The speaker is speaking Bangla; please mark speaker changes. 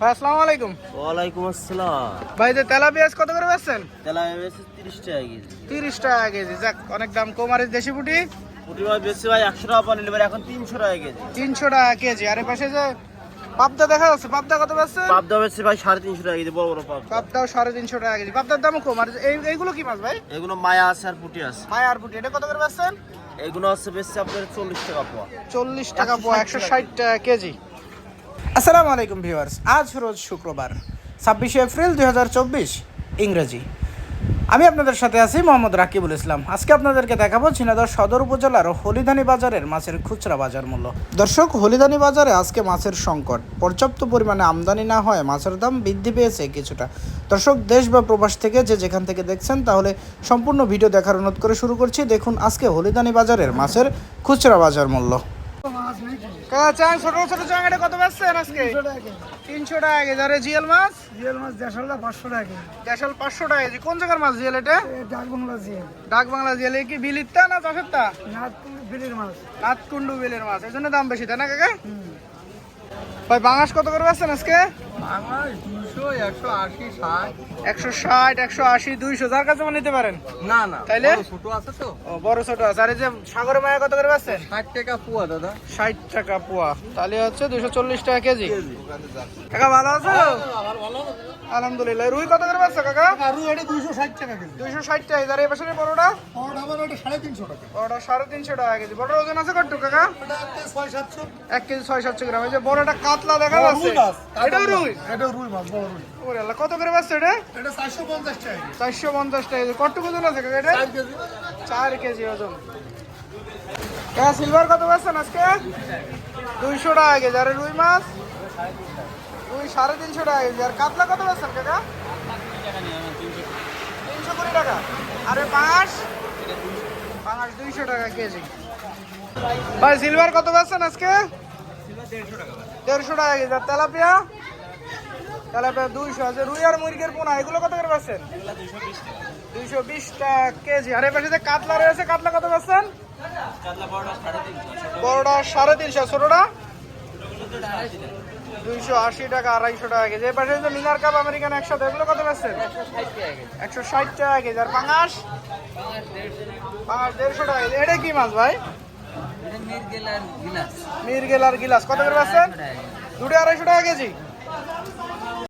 Speaker 1: ভাই আসসালামু আলাইকুম।
Speaker 2: ওয়ালাইকুম আসসালাম।
Speaker 1: ভাই যে কত করে বেচছেন?
Speaker 2: টাকা কেজি।
Speaker 1: তিরিশ টাকা কেজি। যাক অনেক দাম কম। আর দেশি পুটি?
Speaker 2: পুটি মাছ বেশি ভাই একশো টাকা পানি নেবে এখন তিনশো টাকা কেজি।
Speaker 1: তিনশো টাকা কেজি। আর পাশে যে পাবদা দেখা যাচ্ছে পাবদা কত
Speaker 2: পাবদা বেশি ভাই সাড়ে তিনশো টাকা কেজি বড় বড় পাবদা।
Speaker 1: পাবদাও সাড়ে তিনশো টাকা কেজি। পাবদার দামও কম। আর এই এইগুলো কি মাছ ভাই?
Speaker 2: এগুলো মায়া আছে আর পুটি আছে।
Speaker 1: মায়া আর পুটি। এটা কত করে বেচছেন?
Speaker 2: এগুলো আপনার চল্লিশ টাকা পোয়া।
Speaker 1: চল্লিশ টাকা পোয়া একশো ষাট টাকা কেজি। আসসালামু আলাইকুম ভিউয়ার্স, আজ রোজ শুক্রবার, ছাব্বিশে এপ্রিল দুই হাজার চব্বিশ, ইংরেজি। আমি আপনাদের সাথে আছি মোহাম্মদ রাকিবুল ইসলাম। আজকে আপনাদেরকে দেখাবো ঝিনাইদহ সদর উপজেলার হলিধানি বাজারের মাছের খুচরা বাজার মূল্য। দর্শক হলিধানি বাজারে আজকে মাছের সংকট। পর্যাপ্ত পরিমাণে আমদানি না হয় মাছের দাম বৃদ্ধি পেয়েছে কিছুটা। দর্শক, দেশ বা প্রবাস থেকে যে যেখান থেকে দেখছেন, তাহলে সম্পূর্ণ ভিডিও দেখার অনুরোধ করে শুরু করছি। দেখুন আজকে হলিদানি বাজারের মাছের খুচরা বাজার মূল্য। চাং ছোট ছোট চাং এটা কত বেচছেন আজকে? তিনশো টাকা কেজি। আর জিএল মাছ?
Speaker 3: জিএল মাছ দেশালটা পাঁচশো টাকা কেজি।
Speaker 1: দেশাল পাঁচশো টাকা কেজি। কোন জায়গার মাছ জিএল এটা?
Speaker 3: ডাক বাংলা জিএল
Speaker 1: ডাক বাংলা জিএল কি বিলিতটা না চাষেরটা
Speaker 3: নাথপুর বিলের মাছ।
Speaker 1: নাতকুন্ডু বিলের মাছ। এই জন্য দাম বেশি তাই না কাকা? ভাই বাংলাস কত করে বেচছেন আজকে?
Speaker 3: দুশো একশো আশি ষাট।
Speaker 1: একশো ষাট একশো আশি দুইশো যার কাছে নিতে পারেন।
Speaker 3: না না
Speaker 1: তাইলে?
Speaker 3: ছোট আছে তো।
Speaker 1: বড় ছোট আছে। আর এই যে সাগর মায়া কত করে বেচছেন
Speaker 3: ষাট টাকা পুয়া দাদা।
Speaker 1: ষাট টাকা পোয়া। তাহলে হচ্ছে দুশো চল্লিশ টাকা কেজি। কাকা ভালো আছো? আলহামদুলিল্লাহ। রুই কত করে বেচছো কাকা?
Speaker 3: আরু এটা দুইশো ষাট টাকা কেজি।
Speaker 1: দুইশো ষাট টাকা। আর এই বছরের বড়টা
Speaker 3: সাড়ে তিনশো টাকা।
Speaker 1: বড়টা সাড়ে তিনশো টাকা কেজি। বড় ওজন আছে কত কাকা?
Speaker 3: ছয় সাতশো।
Speaker 1: এক কেজি ছয় সাতশো গ্রাম। এই যে বড়টা কাতলা দেখা যাচ্ছে। এটাও রুই?
Speaker 3: এটা রুই মাছ
Speaker 1: ওরে আল্লাহ কত করে এটা?
Speaker 3: এটা টাকা কেজি।
Speaker 1: চারশো পঞ্চাশ টাকা কেজি। ওজন আছে কাকা এটা
Speaker 3: কেজি
Speaker 1: কেজি ওজন। কাকা সিলভার কত আজকে? দুইশো টাকা কেজি। আর রুই মাছ? রুই সাড়ে তিনশো টাকা কেজি। আর কাতলা কত কাকা? তিনশো কুড়ি টাকা। আরে পাঁচ? পাঁচ দুইশো টাকা কেজি। ভাই সিলভার কত আজকে? দেড়শো টাকা কেজি। আর তেলাপিয়া? তেলাপিয়া দুইশো আছে। রুই আর মুরগির পোনা, এগুলো কত করে বেচছেন দুইশো বিশ টাকা কেজি। আর এ পাশে যে কাতলা রয়েছে, কাতলা কত বেচছেন বড়টা সাড়ে তিনশো, ছোটটা? দুইশো আশি টাকা, আড়াইশো টাকা কেজি। এ পাশে মিনার কাপ আমেরিকান একসাথে, এগুলো কত বেচছেন একশো ষাট টাকা কেজি। আর পাঙাশ? পাঙাশ দেড়শো টাকা এটা কি মাছ ভাই? মিরগেল আর গিলাস। কত করে বেচছেন দুটো আড়াইশো টাকা কেজি।